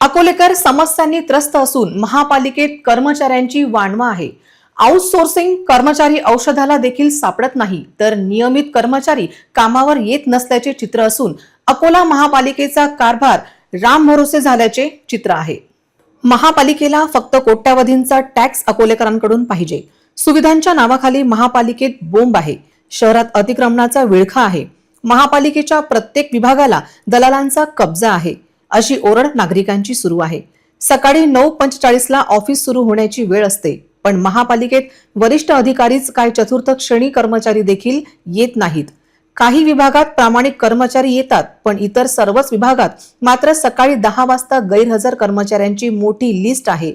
अकोलेकर समस्यांनी त्रस्त असून महापालिकेत कर्मचाऱ्यांची वाणवा आहे. आउटसोर्सिंग कर्मचारी औषधाला देखील सापडत नाही तर नियमित कर्मचारी कामावर येत नसल्याचे चित्र असून अकोला महापालिकेचा कारभार राम भरोसे झाल्याचे चित्र आहे. महापालिकेला फक्त कोट्यावधींचा टॅक्स अकोलेकरांकडून पाहिजे. सुविधांच्या नावाखाली महापालिकेत बोंब आहे. शहरात अतिक्रमणाचा विळखा आहे. महापालिकेच्या प्रत्येक विभागाला दलालांचा कब्जा आहे. अशी ओरड नागरिकांची सुरू आहे. सकाळी नऊ पंचेचाळीसला ऑफिस सुरू होण्याची वेळ असते पण महापालिकेत वरिष्ठ अधिकारीच काय चतुर्थ श्रेणी कर्मचारी देखील येत नाहीत. काही विभागात प्रामाणिक कर्मचारी येतात पण इतर सर्वच विभागात मात्र सकाळी दहा वाजता गैरहजर कर्मचाऱ्यांची मोठी लिस्ट आहे.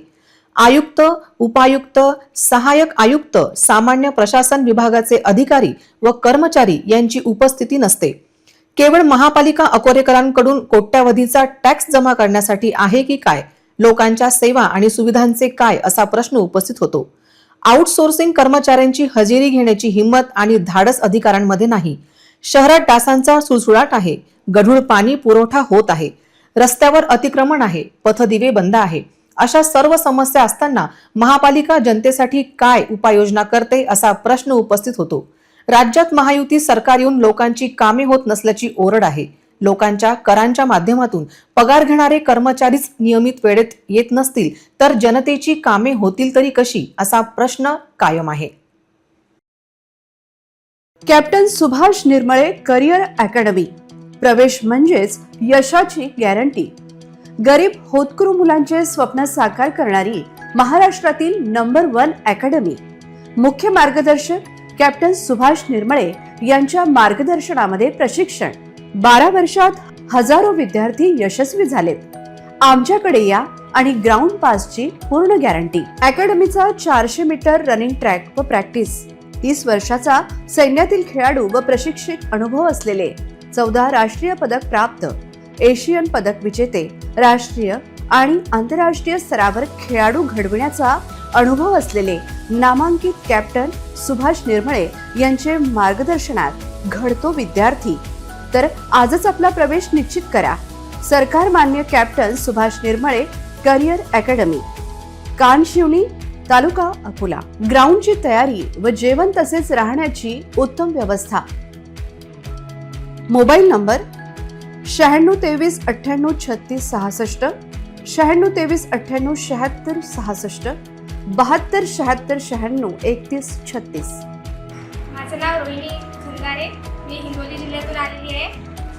आयुक्त उपायुक्त सहाय्यक आयुक्त सामान्य प्रशासन विभागाचे अधिकारी व कर्मचारी यांची उपस्थिती नसते. केवळ महापालिका अकोरेकरांकडून कोट्यावधीचा टॅक्स जमा करण्यासाठी आहे की काय? लोकांच्या सेवा आणि सुविधांचे काय? असा प्रश्न उपस्थित होतो. आउटसोर्सिंग कर्मचाऱ्यांची हजेरी घेण्याची हिंमत आणि धाडस अधिकाऱ्यांमध्ये नाही. शहरात डासांचा सुळसुळाट आहे. गढूळ पाणी पुरवठा होत आहे. रस्त्यावर अतिक्रमण आहे. पथदिवे बंद आहे. अशा सर्व समस्या असताना महापालिका जनतेसाठी काय उपाययोजना करते असा प्रश्न उपस्थित होतो. राज्यात महायुती सरकार येऊन लोकांची कामे होत नसल्याची ओरड आहे. लोकांच्या करांच्या माध्यमातून पगार घेणारे कर्मचारीच नियमित वेळेत येत नसतील तर जनतेची कामे होतील तरी कशी असा प्रश्न कायम आहे. Captain Subhash Nirmale career academy. प्रवेश म्हणजेच यशाची गॅरंटी. गरीब होतकरू मुलांचे स्वप्न साकार करणारी महाराष्ट्रातील नंबर वन अकॅडमी. मुख्य मार्गदर्शक कॅप्टन सुभाष निर्मळे यांच्या मार्गदर्शनामध्ये प्रशिक्षण. बारा वर्षात हजारो विद्यार्थी यशस्वी झालेत. आमच्याकडे या आणि ग्राउंड पासची पूर्ण गॅरंटी अकॅडमीचा चारशे मीटर रनिंग ट्रॅक व प्रॅक्टिस तीस वर्षाचा सैन्यातील खेळाडू व प्रशिक्षित अनुभव असलेले चौदा राष्ट्रीय पदक प्राप्त. एशियन पदक विजेते राष्ट्रीय आणि आंतरराष्ट्रीय स्तरावर खेळाडू घडविण्याचा अनुभव असलेले नामांकित कॅप्टन सुभाष निर्मळे यांचे मार्गदर्शनात घडतो विद्यार्थी. तर आजच आपला प्रवेश निश्चित करा. सरकार मान्य captain Subhash Nirmale career academy. Kanshivani taluka Akola. ग्राउंडची तयारी व जेवण तसेच राहण्याची उत्तम व्यवस्था. मोबाईल नंबर शहाण्णव तेवीस अठ्ठ्याण्णव छत्तीस सहासष्ट शहाण्णव तेवीस अठ्ठ्याण्णव शहात्तर सहासष्ट बहात्तर शहात्तर शहाण्णव एकतीस छत्तीस. माझं नाव रोहिणी खंगारे. मी हिंगोली जिल्ह्यातून आलेली आहे.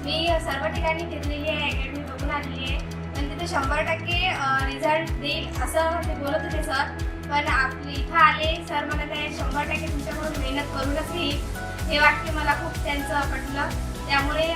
मी सर्व ठिकाणी फिरलेली आहे अकॅडमी बघून आलेली आहे. पण तिथे शंभर टक्के रिझल्ट देईल असं ते बोलत होते सर पण आपले इथं आले सर म्हणत आहे शंभर टक्के तुमच्याकडून मेहनत करूनच येईल हे वाक्य मला खूप त्यांचं पटलं. त्यामुळे